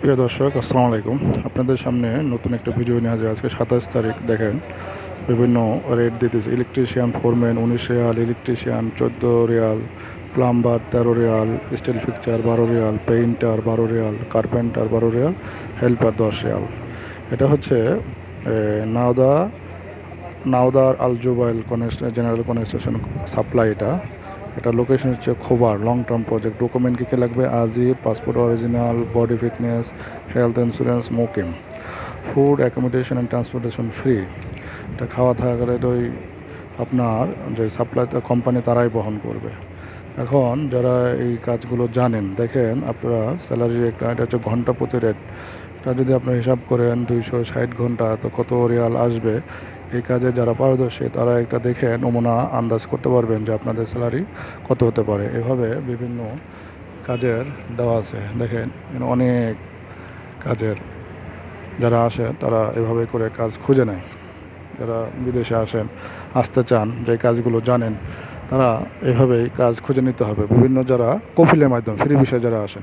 প্রিয় দর্শক, আসসালামু আলাইকুম। আপনাদের সামনে নতুন একটা ভিডিও নিয়ে হাজির আজকে সাতাশ তারিখ। দেখেন, বিভিন্ন রেট দিতেছে। ইলেকট্রিশিয়ান, ফোরম্যান, উনিশ রিয়াল, ইলেকট্রিশিয়ান, চোদ্দ রিয়াল, প্লাম্বার, তেরো রিয়াল, স্টিল ফিকচার বারো রিয়াল, পেইন্টার, বারো রিয়াল, কার্পেন্টার, বারো রিয়াল, হেল্পার, দশ রিয়াল। এটা হচ্ছে Nowda, নাওদার Al Jubail connect general connection supply এটা। এটা লোকেশন হচ্ছে Khobar long term project document কী কী লাগবে? আজির passport original body fitness health insurance মোকিম। Food accommodation and transportation free এটা খাওয়া থাকার ওই আপনার যে সাপ্লাই কোম্পানি তারাই বহন করবে। এখন যারা এই কাজগুলো জানেন, দেখেন আপনারা স্যালারি একটা, এটা হচ্ছে ঘণ্টা প্রতি রেট এটা যদি আপনি হিসাব করেন দুইশো ষাট ঘণ্টা, তো কত রিয়াল আসবে? এই কাজে যারা পারদর্শী, তারা একটা দেখে নমুনা আন্দাজ করতে পারবেন যে আপনাদের স্যালারি কত হতে পারে। এভাবে বিভিন্ন কাজের দেওয়া আছে। দেখেন অনেক কাজের যারা আসে, তারা এভাবে করে কাজ খুঁজে নেয়। যারা বিদেশে আসেন, আসতে চান, যে কাজগুলো জানেন, তারা এভাবেই কাজ খুঁজে নিতে হবে। বিভিন্ন যারা কফিলের মাধ্যমে, ফ্রি বিষয়ে যারা আসেন,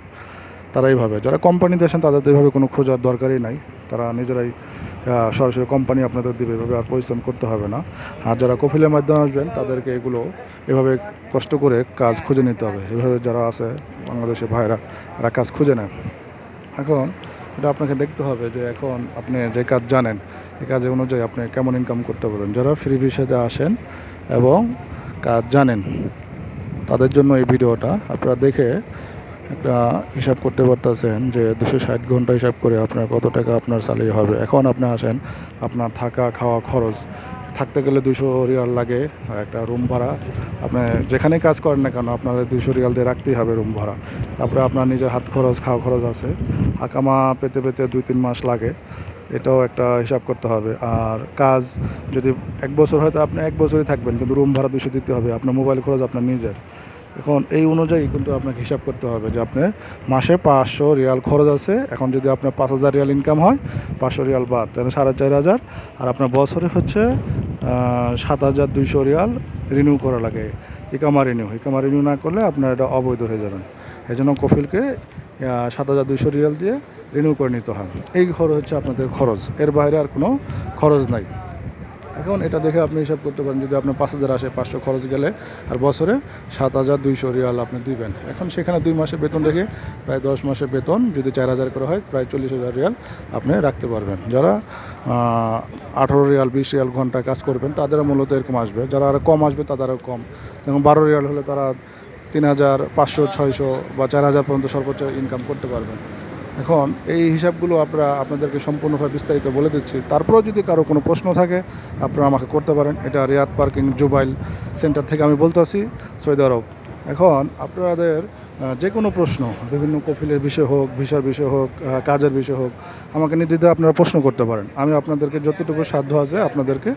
তারা এইভাবে যারা কোম্পানিতে আসেন, তাদের তো এভাবে কোনো খোঁজার দরকারই নাই। তারা নিজেরাই সরাসরি কোম্পানি আপনাদের দেবে, এভাবে আর পরিশ্রম করতে হবে না। আর যারা কফিলের মাধ্যমে আসবেন, তাদেরকে এগুলো এভাবে কষ্ট করে কাজ খুঁজে নিতে হবে। এভাবে যারা আছে বাংলাদেশে ভাইরা, তারা কাজ খুঁজে নেন এখন এটা আপনাকে দেখতে হবে যে এখন আপনি যে কাজ জানেন, এই কাজে অনুযায়ী আপনি কেমন ইনকাম করতে পারবেন। যারা ফ্রি বিষয়তে আসেন এবং কাজ জানেন, তাদের জন্য এই ভিডিওটা আপনারা দেখে একটা হিসাব করতে পারতেছেন যে দুশো ষাট ঘণ্টা হিসাব করে আপনার কত টাকা আপনার স্যালারি হবে। এখন আপনি আসেন, আপনার থাকা, খাওয়া খরচ, থাকতে গেলে দুশো রিয়াল লাগে একটা রুম ভাড়া। আপনি যেখানেই কাজ করেন না কেন, আপনাদের দুশো রিয়াল দিয়ে রাখতেই হবে রুম ভাড়া। তারপরে আপনার নিজের হাত খরচ, খাওয়া খরচ আছে। আকামা পেতে পেতে দুই তিন মাস লাগে, এটাও একটা হিসাব করতে হবে। আর কাজ, যদি এক বছর হয়তো আপনি এক বছরই থাকবেন, কিন্তু রুম ভাড়া দুশো দিতে হবে। আপনার মোবাইল খরচ আপনার নিজের। এখন এই অনুযায়ী কিন্তু আপনাকে হিসাব করতে হবে যে আপনার মাসে পাঁচশো রিয়াল খরচ আছে। এখন যদি আপনার পাঁচ হাজার রিয়াল ইনকাম হয়, পাঁচশো রিয়াল বাদ, তাহলে সাড়ে চার হাজার। আর আপনার বছরে হচ্ছে সাত হাজার দুইশো রিয়াল রিনিউ করা লাগে। ইকামা রিনিউ ইকামা রিনিউ না করলে আপনার এটা অবৈধ হয়ে যাবেন এই জন্য কফিলকে সাত হাজার দুইশো রিয়াল দিয়ে রিনিউ করে নিতে হয় এই খরচ হচ্ছে আপনাদের খরচ। এর বাইরে আর কোনো খরচ নাই। এখন এটা দেখে আপনি হিসাব করতে পারেন, যদি আপনার পাঁচ হাজার আসে, পাঁচশো খরচ গেলে, আর বছরে সাত হাজার দুইশো রিয়াল আপনি দিবেন। এখন সেখানে দুই মাসে বেতন রেখে প্রায় দশ মাসে বেতন, যদি চার হাজার করে হয়, প্রায় চল্লিশ হাজার রিয়াল আপনি রাখতে পারবেন। যারা আঠারো রিয়াল, বিশ রিয়াল ঘণ্টা কাজ করবেন তাদের মূলত এরকম আসবে। যারা আরও কম আসবে তাদের আরও কম। যেমন বারো রিয়াল হলে তারা তিন হাজার পাঁচশো, ছয়শো বা চার হাজার পর্যন্ত সর্বোচ্চ ইনকাম করতে পারবেন। এখন এই হিসাবগুলো আপনারা আপনাদেরকে সম্পূর্ণভাবে বিস্তারিত বলে দিচ্ছি। তারপরেও যদি কারও কোনো প্রশ্ন থাকে, আপনারা আমাকে করতে পারেন। এটা রিয়াদ পার্কিং জুবাইল সেন্টার থেকে আমি বলতেছি সৌদি আরব, এখন আপনাদের যে কোনো প্রশ্ন, বিভিন্ন কফিলের বিষয় হোক, ভিসার বিষয় হোক কাজের বিষয় হোক, আমাকে নির্দ্বিধায় আপনারা প্রশ্ন করতে পারেন। আমি আপনাদেরকে যতটুকু সাধ্য আছে আপনাদেরকে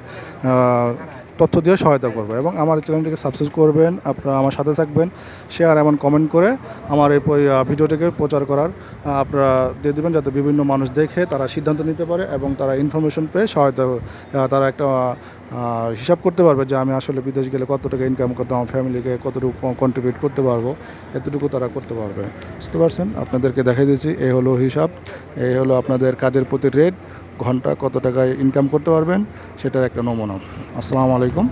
তথ্য দিয়ে সহায়তা করব এবং আমার চ্যানেলটিকে সাবস্ক্রাইব করবেন, আপনারা আমার সাথে থাকবেন শেয়ার এবং কমেন্ট করে আমার এই ভিডিওটিকে প্রচার করার আপনারা দিয়ে দেবেন যাতে বিভিন্ন মানুষ দেখে তারা সিদ্ধান্ত নিতে পারে এবং তারা ইনফরমেশন পেয়ে সহায়তা তারা একটা হিসাব করতে পারবে যে আমি আসলে বিদেশ গেলে কত টাকা ইনকাম করতে, আমার ফ্যামিলিকে কতটুকু কন্ট্রিবিউট করতে পারব, এতটুকু তারা করতে পারবে। বুঝতে পারছেন? আপনাদেরকে দেখাই দিচ্ছি এই হলো হিসাব এই হলো আপনাদের কাজের প্রতি রেট ঘণ্টা কত টাকায় ইনকাম করতে পারবেন সেটার একটা নমুনা। আসসালামু আলাইকুম।